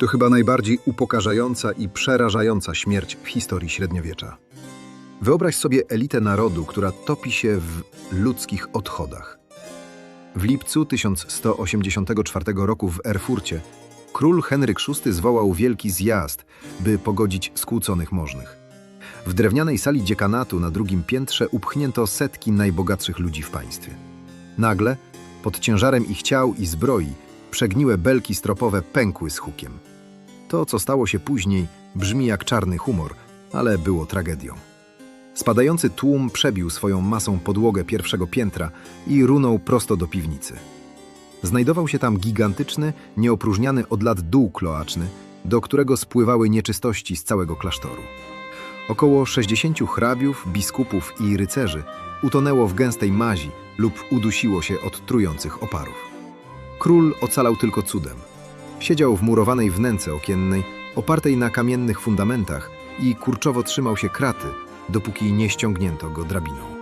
To chyba najbardziej upokarzająca i przerażająca śmierć w historii średniowiecza. Wyobraź sobie elitę narodu, która topi się w ludzkich odchodach. W lipcu 1184 roku w Erfurcie król Henryk VI zwołał wielki zjazd, by pogodzić skłóconych możnych. W drewnianej sali dziekanatu na drugim piętrze upchnięto setki najbogatszych ludzi w państwie. Nagle, pod ciężarem ich ciał i zbroi, przegniłe belki stropowe pękły z hukiem. To, co stało się później, brzmi jak czarny humor, ale było tragedią. Spadający tłum przebił swoją masą podłogę pierwszego piętra i runął prosto do piwnicy. Znajdował się tam gigantyczny, nieopróżniany od lat dół kloaczny, do którego spływały nieczystości z całego klasztoru. Około 60 hrabiów, biskupów i rycerzy utonęło w gęstej mazi lub udusiło się od trujących oparów. Król ocalał tylko cudem. Siedział w murowanej wnęce okiennej, opartej na kamiennych fundamentach i kurczowo trzymał się kraty, dopóki nie ściągnięto go drabiną.